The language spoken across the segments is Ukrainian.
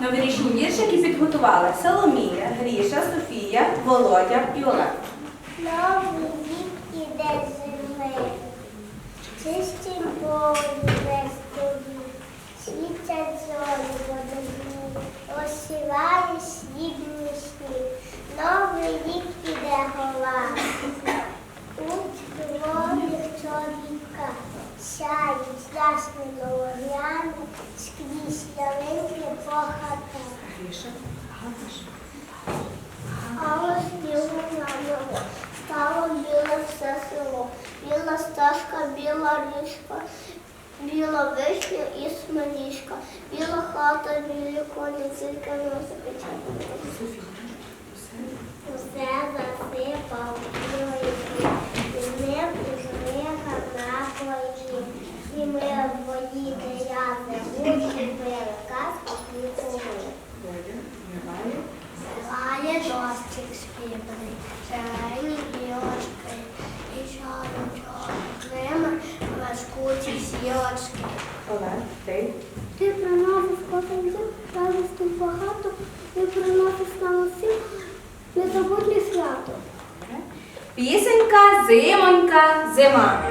Новорічні віршики підготували Соломія, Гріша, Софія, Володя і Олег. Новий рік іде зими, чистім полі без тобі, світять зорі водозні, осіває срібний сніг. Новий рік іде гола, у крові чоловіка, сяють ясні вогнями, скрізь ялинки по хатах. Гаташ. Але снігу стало біле все село. Біла стежка, біла річка, біла вишня і смирічка, біла хата, білі коні, тільки не запечатали. Усе засипав білий сніг, і з ним і жнига І ми в воді грязи гуси били, казку снігу. Співає дощик співаний, зелені білочки, і чорно-чорними важкуті сілочки. Олег, ти. Ти приносиш котенців, радості багато, ти приносиш нам усім незабутнє свято. Пісенька, зимонька, зима.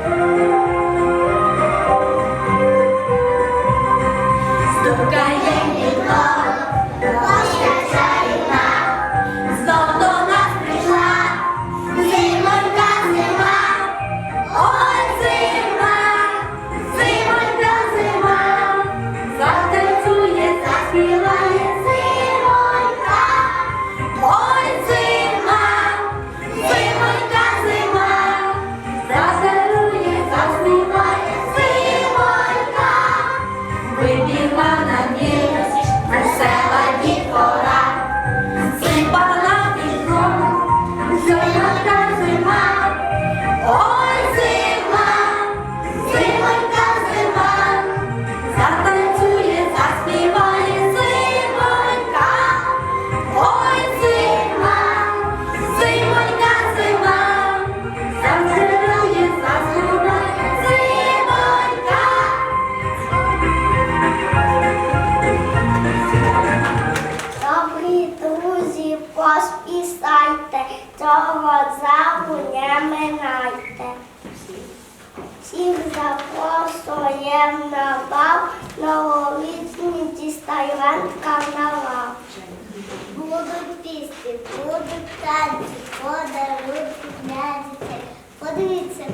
Танці, подарунки для дітей. Подивіться,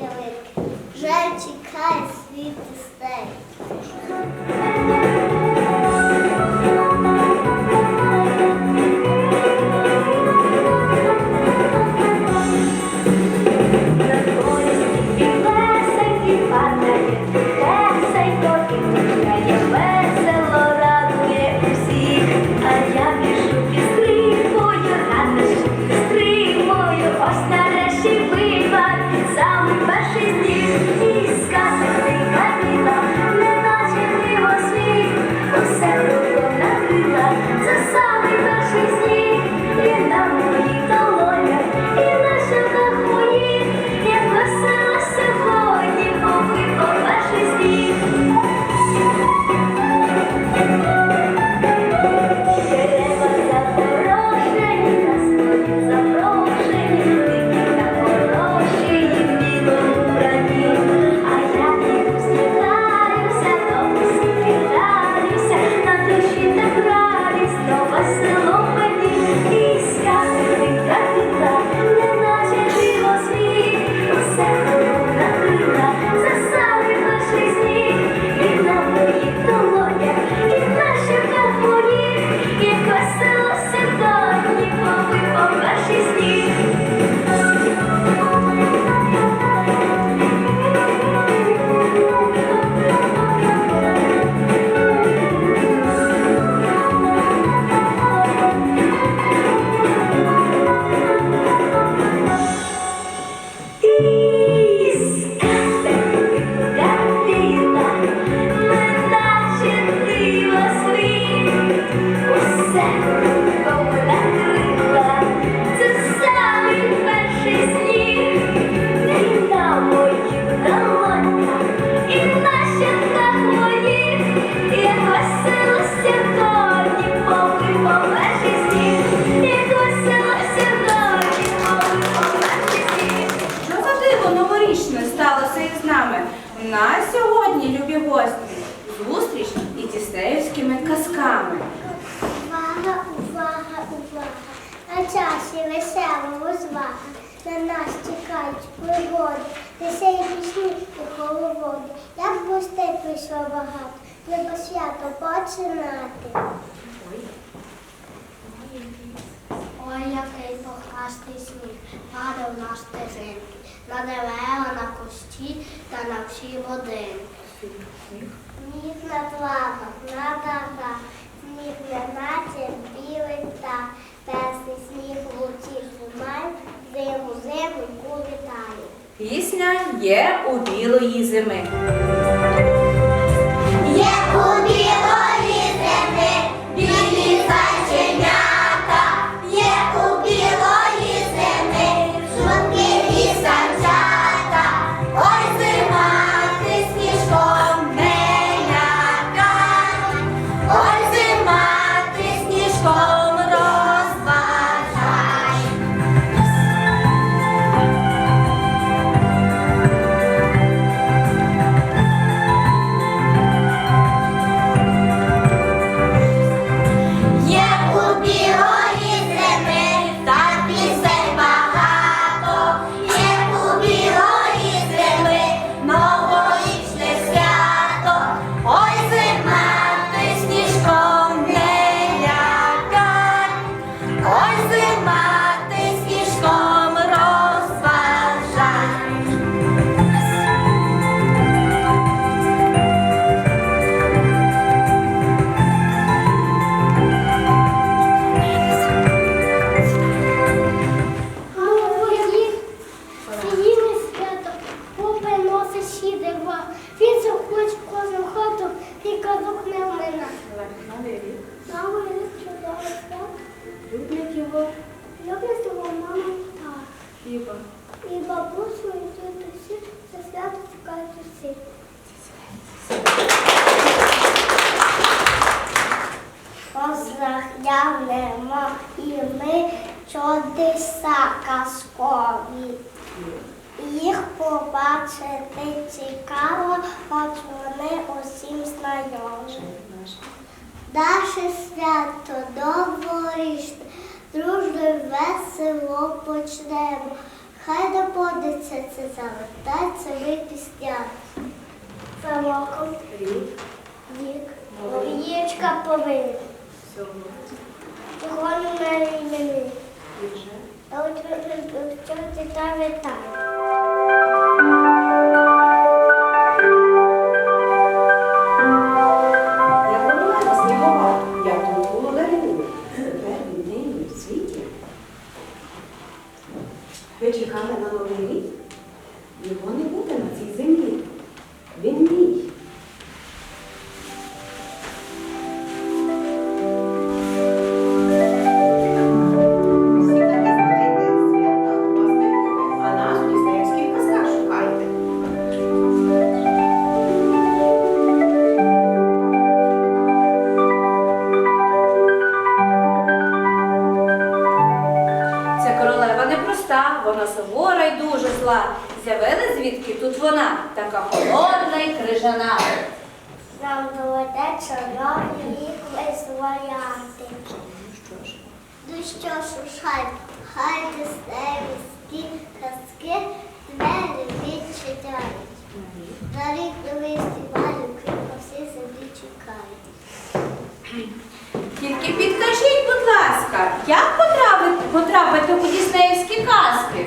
ялинки, вже чекає світ похмастий сніг, падав на стежинки, на дерева, на кущі та на всі будинки. Сніг на плавах, на дахах, сніг не наче білий птах, Персий сніг луці тримає, зиму, зиму вітає. Пісня є у білої зими. Є у чудеса казкові. Їх побачити цікаво, хоч вони усім знайомі. Наше свято новорічне, дружно й весело почнемо. Хай доподиться це завертається ми піснями. За роком Рік. вік, повинні. Всього. Чого не мені? І вже. А от чого ти та? Я королева снігова, я тут володарюю. Тепер нині в світі. Ви чекали на новий рік? Його не буде Тільки підкажіть, будь ласка, як потрапити, у діснеївські казки?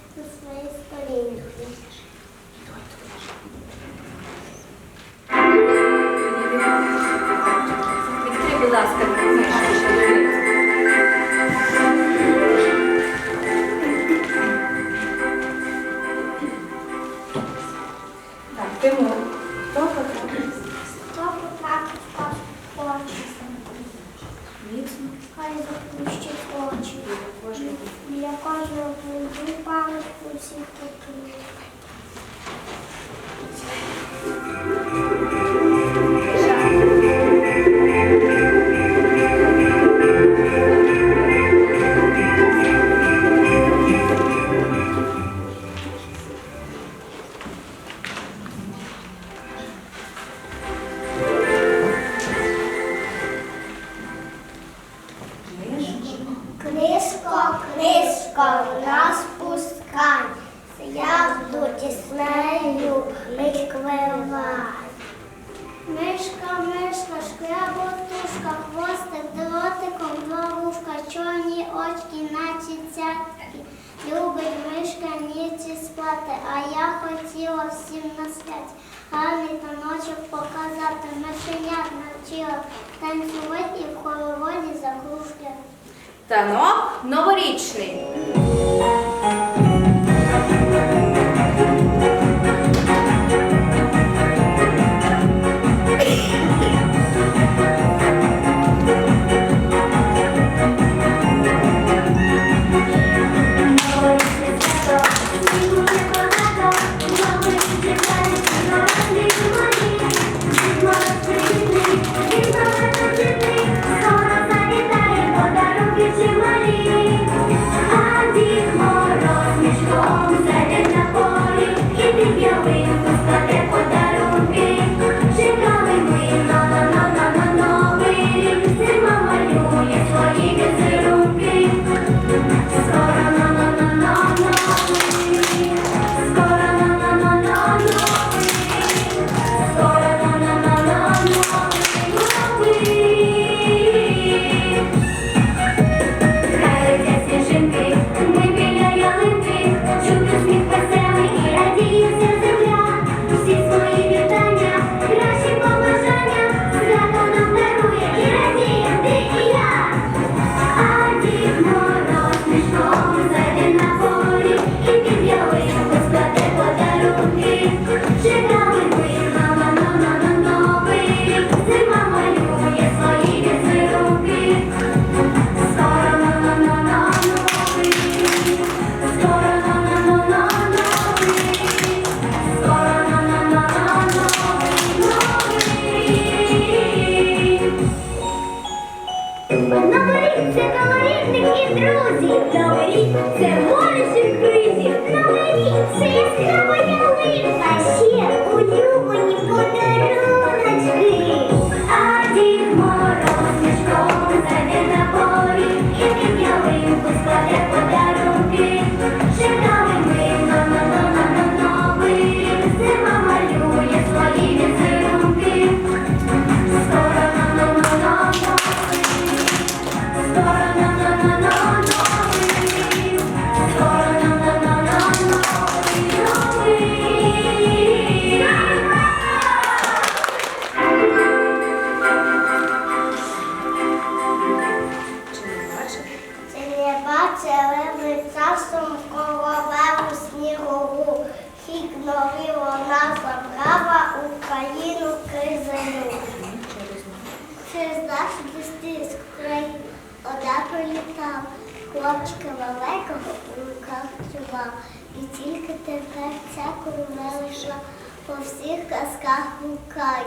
на своїй сторінці. Відкрий, ты ласка, книжку. 呼吸的歌 вчила танцювати в хороводі за кружки. Танок ну, новорічний. Новий рік це. пролітав, хлопчика великого у руках тривав. І тільки тепер ця королеша по всіх казках гукає.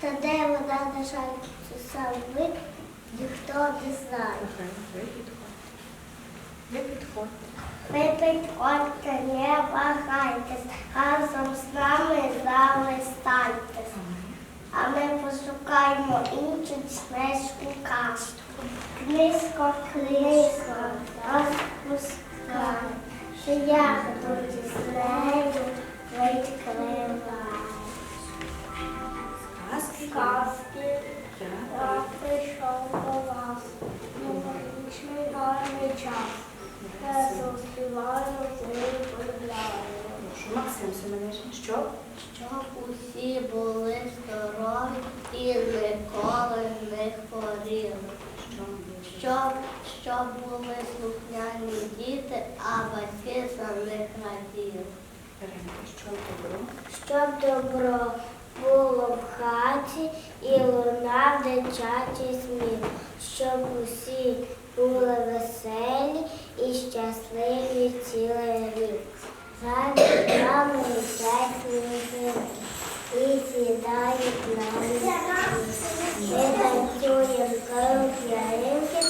Та де вона, на жаль, сам вид, ніхто не знає. Ви підходьте. Ви підходьте, не вагайтесь, разом з нами залистайтесь. А ми пошукаємо іншу смешку касту казку. Книжко, книжко, розпускай, що я тут із нею відкриваю. Казки. Казки, Я. прийшов до вас, новорічний гарний час. Я заспіваю, виявляю. Максим Семенишин, що? Щоб усі були здорові і ніколи не хворіли. Щоб, щоб були слухняні діти, а батьки за них раділи. Іринка, що добро? Щоб добро було в хаті і лунав дитячий сміх, щоб усі були веселі і щасливі цілий рік. Зараз нами летять сніги і сідають на лісі. Ми танцюємо круг яринки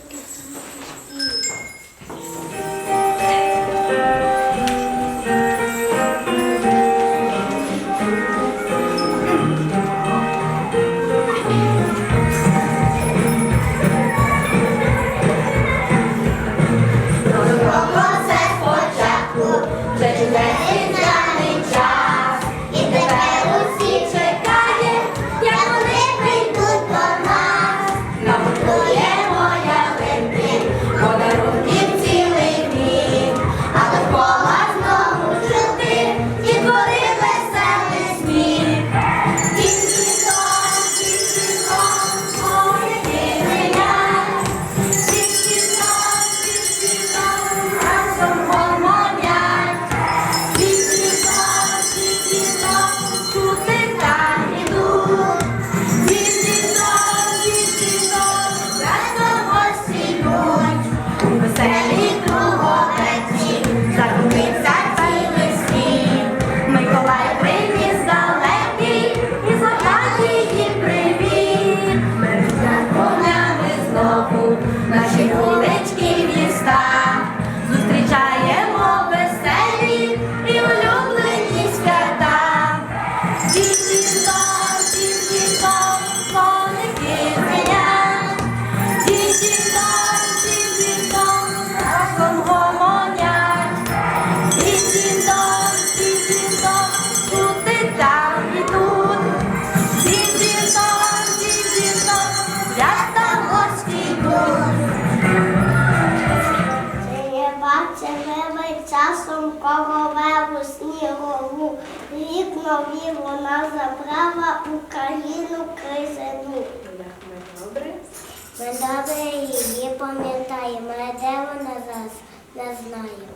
Ми добре її пам'ятаємо, а де вона зараз не знаємо.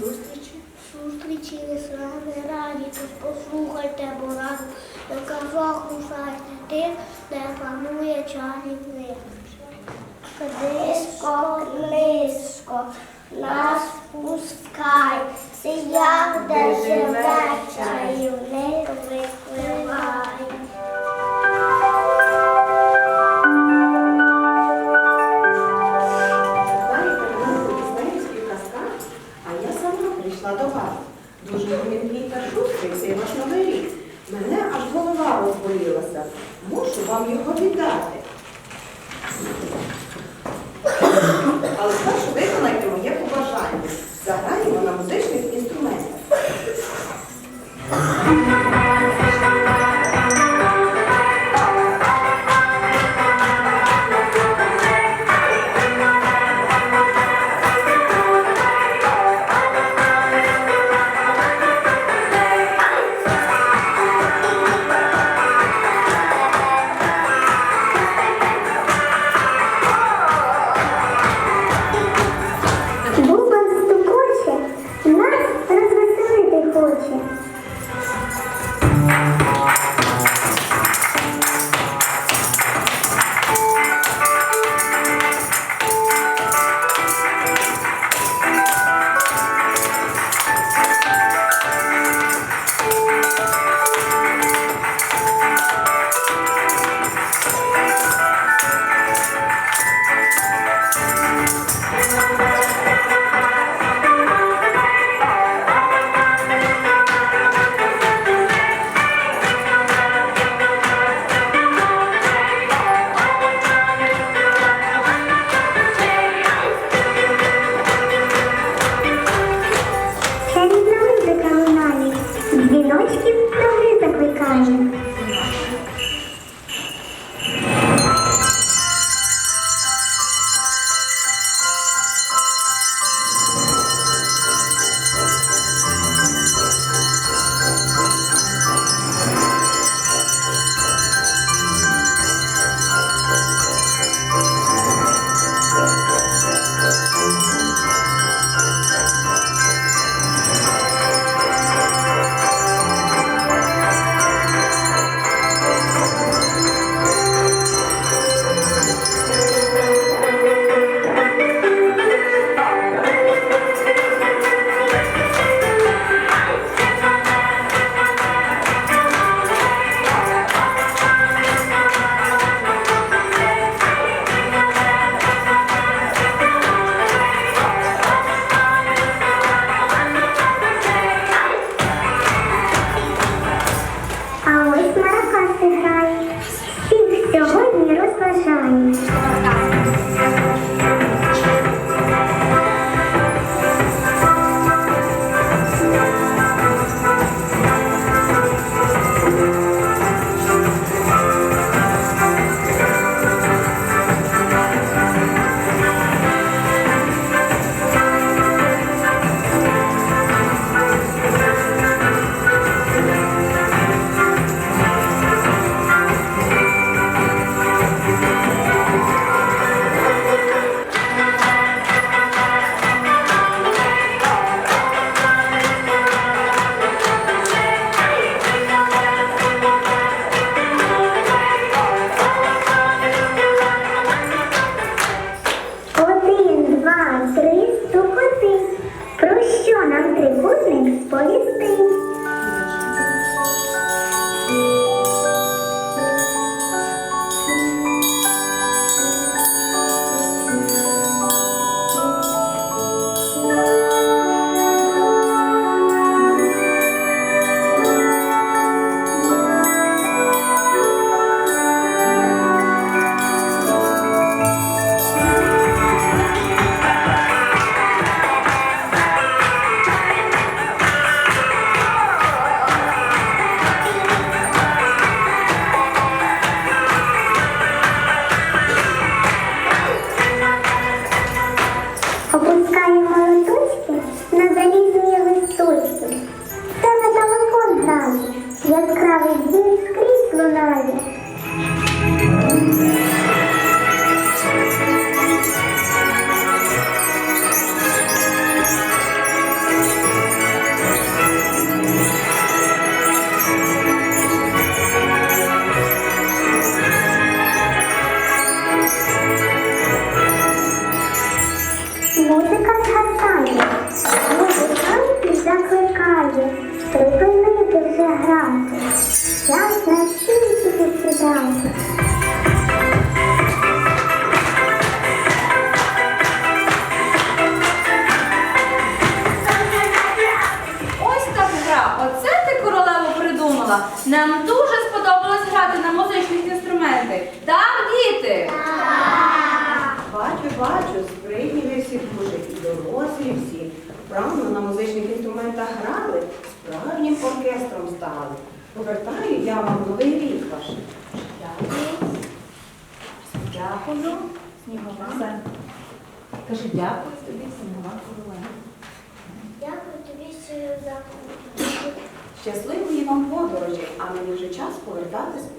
Зустрічі. Зустрічі з вами раді, тут послухайте, бо раз на казах рушайте тих, де панує чарівник. Книжко, книжко, нас пускай, сія, де живе чарівник, викривай. Голова Можу вам його віддати. Але спершу виконайте моє побажання. Заграємо на музичних інструментах.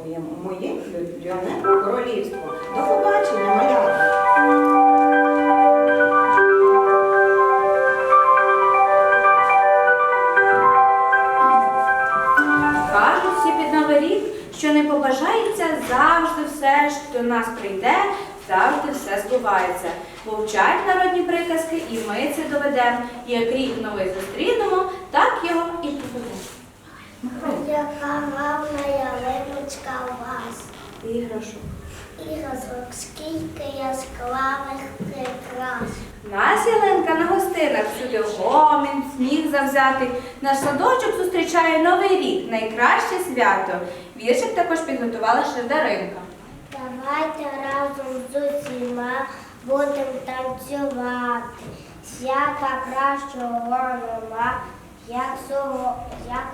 Моє, моє люляне королівство. До побачення! Кажуть всі під Новий рік, що не побажається завжди все, що до нас прийде, завжди все збувається. Вовчать народні приказки, і ми це доведемо. Як рік новий зустрінемо, так його і Яка гарна ялиночка у вас. Іграшок. Іграшок, скільки яскравих прикрас. Нас Яленка на гостинах всюди гомін, сміх завзятий. Наш садочок зустрічає новий рік, найкраще свято. Віршик також підготувала Шевдаринка. Давайте разом з усіма будемо танцювати. Свята кращого нема, як цього, як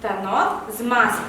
Та но з масками.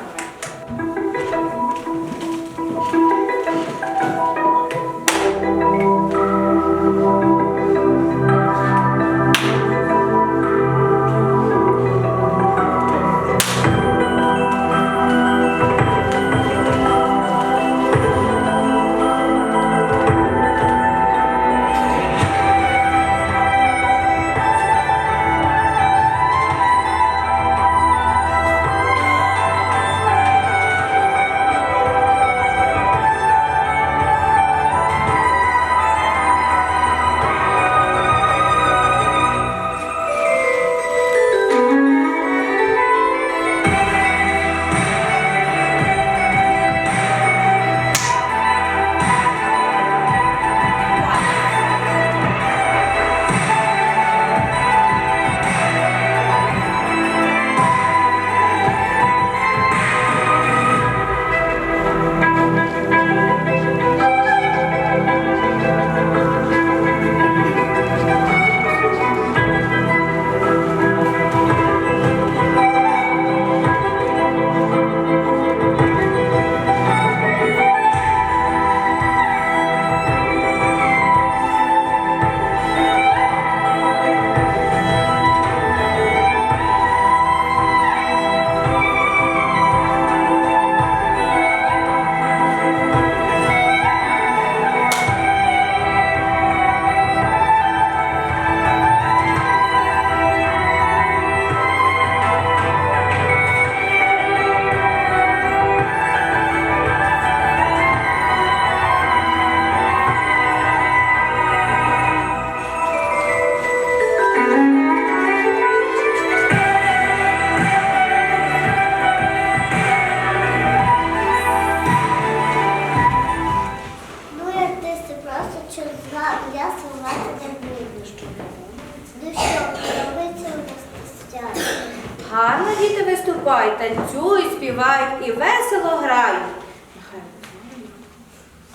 Виступають, танцюють, співають і весело грають.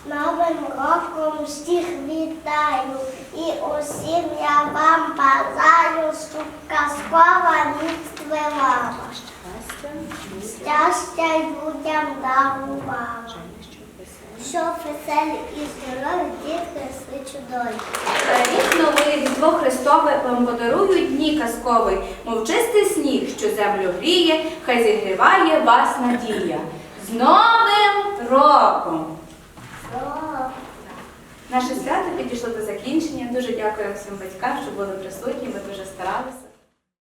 Новим роком всіх вітаю і усім я вам бажаю, щоб казкова ніч тривала. Щастя людям дарувала. Щоб веселі і здорові дітки росли чудові. Рік новий Різдво Христове вам подарують дні казковий, мов чистий сніг, що землю гріє, хай зігріває вас надія. З Новим роком! Наше свято підійшло до закінчення. Дуже дякую всім батькам, що були присутні, ви дуже старалися.